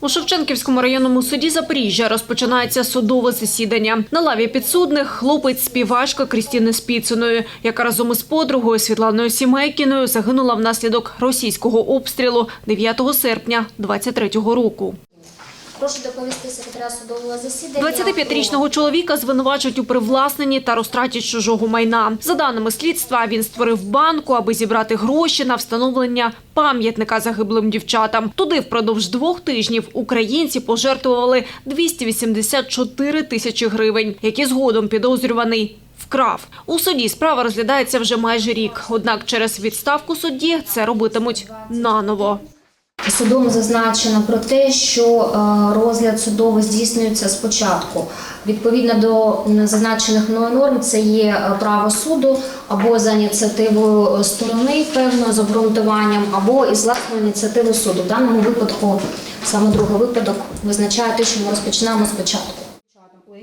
У Шевченківському районному суді Запоріжжя розпочинається судове засідання. На лаві підсудних хлопець співачка Крістіни Спіциною, яка разом із подругою Світланою Сімейкіною загинула внаслідок російського обстрілу 9 серпня 23-го року. Прошу доповісти секретаря судового засідання. 25-річного чоловіка звинувачують у привласненні та розтраті чужого майна. За даними слідства, він створив банку, аби зібрати гроші на встановлення пам'ятника загиблим дівчатам. Туди впродовж двох тижнів українці пожертвували 284 тисячі гривень, які згодом підозрюваний вкрав. У суді справа розглядається вже майже рік. Однак через відставку судді це робитимуть наново. Судом зазначено про те, що е, розгляд судовий здійснюється спочатку. Відповідно до зазначених мною норм, це є е, право суду або за ініціативою сторони певно з обґрунтуванням, або із власної ініціативи суду. В даному випадку саме другий випадок визначає те, що ми розпочинаємо спочатку.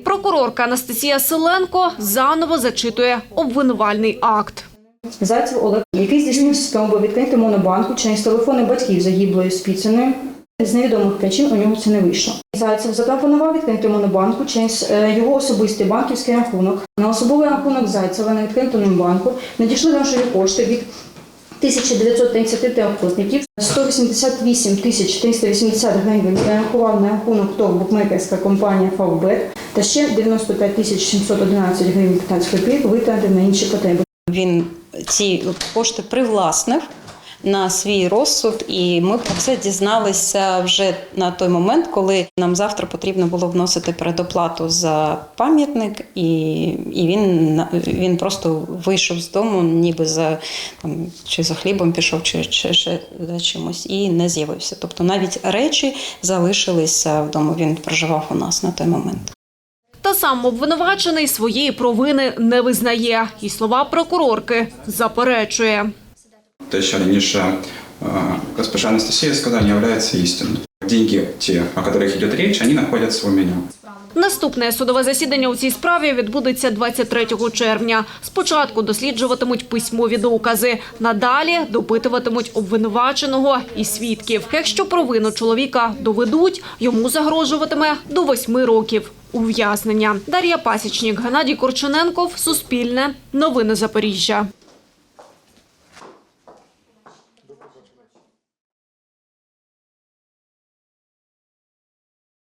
Прокурорка Анастасія Селенко заново зачитує обвинувальний акт. Зайцев Олег, який здійснив спробу відкрити монобанку через телефони батьків загиблої Спіциною. З невідомих причин у нього це не вийшло. Зайцев запропонував відкрити монобанку через е, його особистий банківський рахунок. На особовий рахунок Зайцева на відкритому банку надійшли грошові кошти від 1933 охотників. 188 тисяч 380 гривень перерахував на рахунок ТОВ букмекерська компанія Фавбет та ще 95 тисяч 711 гривень 15 копійок витратив на інші потреби. Він ці кошти привласнив на свій розсуд, і ми про це дізналися вже на той момент, коли нам завтра потрібно було вносити передоплату за пам'ятник, і, і він, він просто вийшов з дому, ніби за там, чи за хлібом пішов, чи, чи ще за чимось, і не з'явився. Тобто навіть речі залишилися вдома. Він проживав у нас на той момент. Та сам обвинувачений своєї провини не визнає. І слова прокурорки заперечує. То, что раньше э, госпожа Анастасия сказала, не является истинным. Деньги, те, о которых идет речь, они находятся у меня. Наступне судове засідання у цій справі відбудеться 23 червня. Спочатку досліджуватимуть письмові докази. Надалі допитуватимуть обвинуваченого і свідків. Якщо провину чоловіка доведуть, йому загрожуватиме до восьми років ув'язнення. Дар'я Пасічник, Геннадій Корчененков, Суспільне, Новини Запоріжжя.